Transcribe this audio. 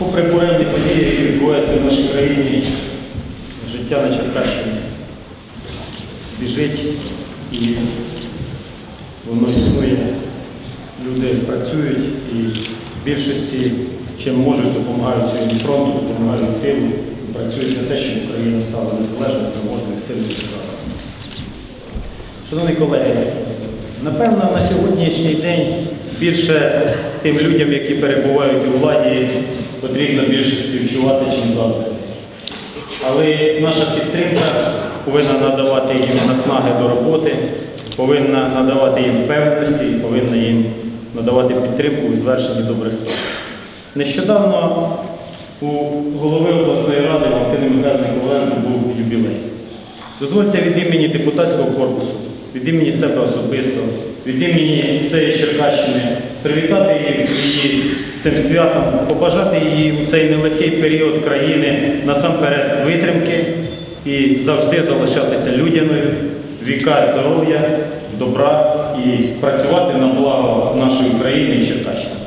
Попри буремні події, які відбуваються в нашій країні, життя на Черкащині біжить і воно існує. Люди працюють і в більшості, чим можуть, допомагають сьогодні фронту, допомагають і працюють на те, щоб Україна стала незалежною, заможною, сильною державою. Шановні колеги, напевно, на сьогоднішній день більше тим людям, які перебувають у владі, потрібно більше співчувати, чим заздрити. Але наша підтримка повинна надавати їм наснаги до роботи, повинна надавати їм певності і повинна їм надавати підтримку у звершенні добрих справ. Нещодавно у голови обласної ради Валентини Михайловни Коваленко був юбілей. Дозвольте від імені депутатського корпусу, від імені себе особисто, від імені всієї Черкащини привітати її з цим святом, побажати їй у цей нелегкий період країни насамперед витримки і завжди залишатися людяною, віка здоров'я, добра і працювати на благо нашої України і Черкащини.